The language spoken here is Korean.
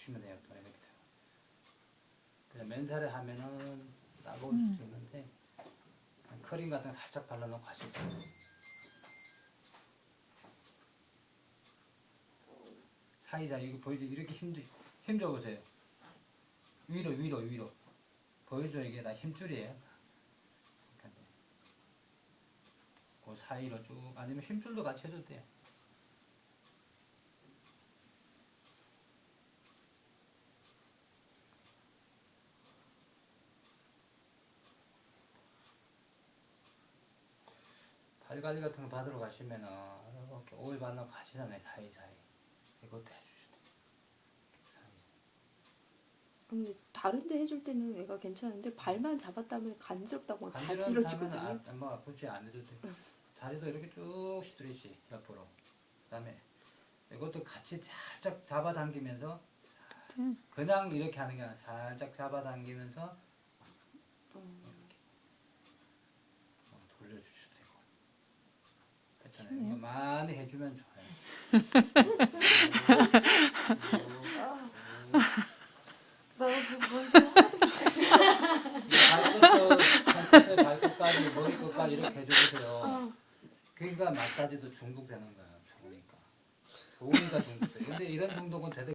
주시면 돼요. 또 이렇게 되고. 그냥 맨살에 하면은 따가울 수도 있는데 크림 같은 거 살짝 발라놓고 하시고 사이사이 이거 보이죠? 이렇게 힘 힘줘 보세요. 위로 위로 위로 보여줘 이게 다 힘줄이에요. 그 사이로 쭉 아니면 힘줄도 같이 해도 돼요. 발 관리 같은 거 받으러 가시면은 이렇게 오일 바르고 가시잖아요 사이사이 이것도 해주셔야 돼요. 근데 다른데 해줄 때는 애가 괜찮은데 발만 잡았다면 간지럽다고 자지러지거든요. 타면 아, 뭐 굳이 안 해도 돼. 응. 다리도 이렇게 쭉 스트레치 옆으로. 그다음에 이것도 같이 살짝 잡아당기면서 그냥 이렇게 하는 게 아니라 살짝 잡아당기면서 음. 이렇게 어, 돌려주셔도 이거 많이 해주면 좋아요. 나 지금 뭔지 하나도 이 발끝도 손끝에 발끝까지 머리 끝까지 이렇게 해주세요. 그러니까 마사지도 중독되는 거야. 좋으니까. 좋으니까 중독돼. 근데 이런 중독은 대대